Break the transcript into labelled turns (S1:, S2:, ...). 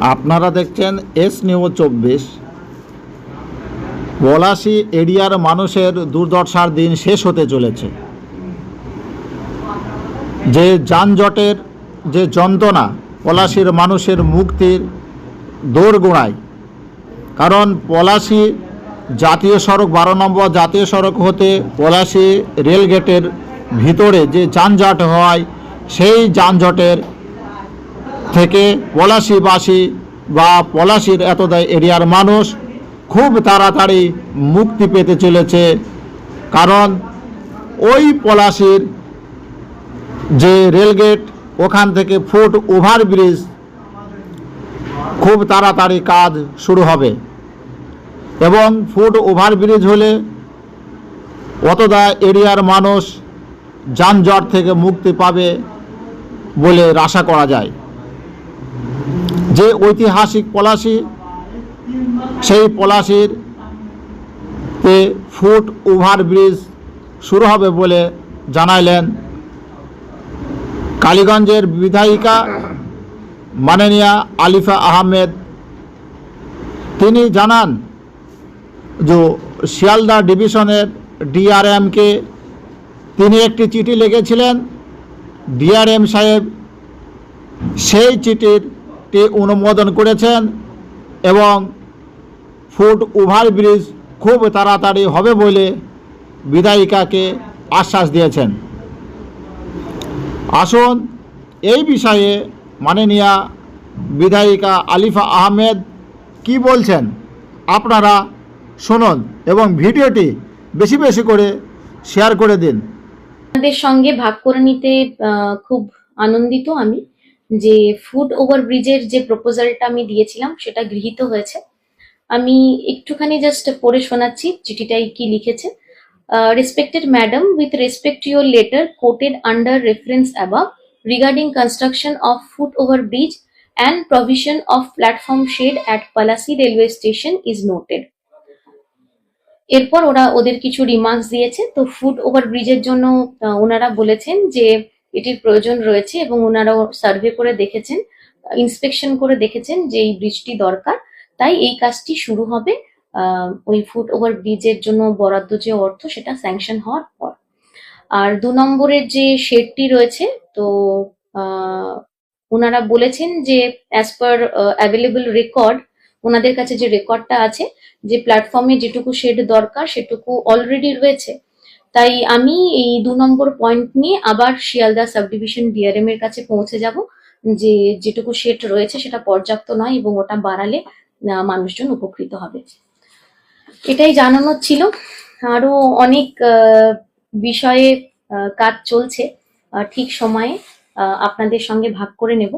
S1: আপনারা দেখছেন S news চব্বিশ। পলাশি এরিয়ার মানুষের দুর্দশার দিন শেষ হতে চলেছে। যে যানজটের, যে যন্ত্রণা পলাশির মানুষের মুক্তির দৌড়গোড়ায় কারণ পলাশি জাতীয় সড়ক, বারো নম্বর জাতীয় সড়ক হতে পলাশি রেলগেটের ভিতরে যে যানজট হয়, সেই যানজটের থেকে পলাশিবাসী বা পলাশির এতদায় এরিয়ার মানুষ খুব তাড়াতাড়ি মুক্তি পেতে চলেছে। কারণ ওই পলাশির যে রেলগেট ওখান থেকে ফুট ওভারব্রিজ খুব তাড়াতাড়ি কাজ শুরু হবে। এবং ফুট ওভারব্রিজ হলে অতদা এরিয়ার মানুষ যানজট থেকে মুক্তি পাবে বলে আশা করা যায়। যে ঐতিহাসিক পলাশি, সেই পলাশির তে ফুট ওভারব্রিজ শুরু হবে বলে জানাইলেন কালীগঞ্জের বিধায়িকা মাননীয়া আলিফা আহমেদ। তিনি জানান যে শিয়ালদা ডিভিশনের ডিআরএমকে তিনি একটি চিঠি লিখেছিলেন। ডিআরএম সাহেব সেই চিঠিটি অনুমোদন করেছেন এবং ফুট ওভারব্রিজ খুব তাড়াতাড়ি হবে বলে বিধায়িকাকে আশ্বাস দিয়েছেন। আসুন এই বিষয়ে মাননীয়া বিধায়িকা আলিফা আহমেদ কি বলছেন আপনারা শুনুন এবং ভিডিওটি বেশি বেশি করে শেয়ার করে দিন।
S2: আপনাদের সঙ্গে ভাগ করে নিতে খুব আনন্দিত আমি। যে ফুড ওভার ব্রিজের যে প্রপোজালটা আমি দিয়েছিলাম, সেটা গৃহীত হয়েছে। আমি একটুখানি জাস্ট পড়ে শোনাচ্ছি চিঠিটাই কি লিখেছে। Respected madam with respect your letter quoted under reference above regarding construction of foot over bridge and provision of platform shed at Palashi railway station is noted এরপর ওরা ওদের কিছু রিমার্কস দিয়েছে। তো ফুড ওভার ব্রিজের জন্য ওনারা বলেছেন যে এটির প্রয়োজন রয়েছে এবং ওনারাও সার্ভে করে দেখেছেন, ইন্সপেকশন করে দেখেছেন যে এই ব্রিজটি দরকার। তাই এই কাজটি শুরু হবে ওই ফুট ওভার ব্রিজের জন্য বরাদ্দ যে অর্থ সেটা স্যাংশন হওয়ার পর। আর দু নম্বরের যে শেডটি রয়েছে, তো ওনারা বলেছেন যে অ্যাজ পার অ্যাভেলেবল রেকর্ড ওনাদের কাছে যে রেকর্ডটা আছে, যে প্ল্যাটফর্মে যেটুকু শেড দরকার সেটুকু অলরেডি রয়েছে। তাই আমি এই দু নম্বর পয়েন্ট নিয়ে আবার শিয়ালদা সাব ডিভিশন ডিআরএম এর কাছে পৌঁছে যাব, যে যেটুকু শেড রয়েছে সেটা পর্যাপ্ত নয় এবং ওটা বাড়ালে মানুষজন উপকৃত হবে। এটাই জানানোর ছিল। আরও অনেক বিষয়ে কাজ চলছে। ঠিক সময়ে আপনাদের সঙ্গে ভাগ করে নেব।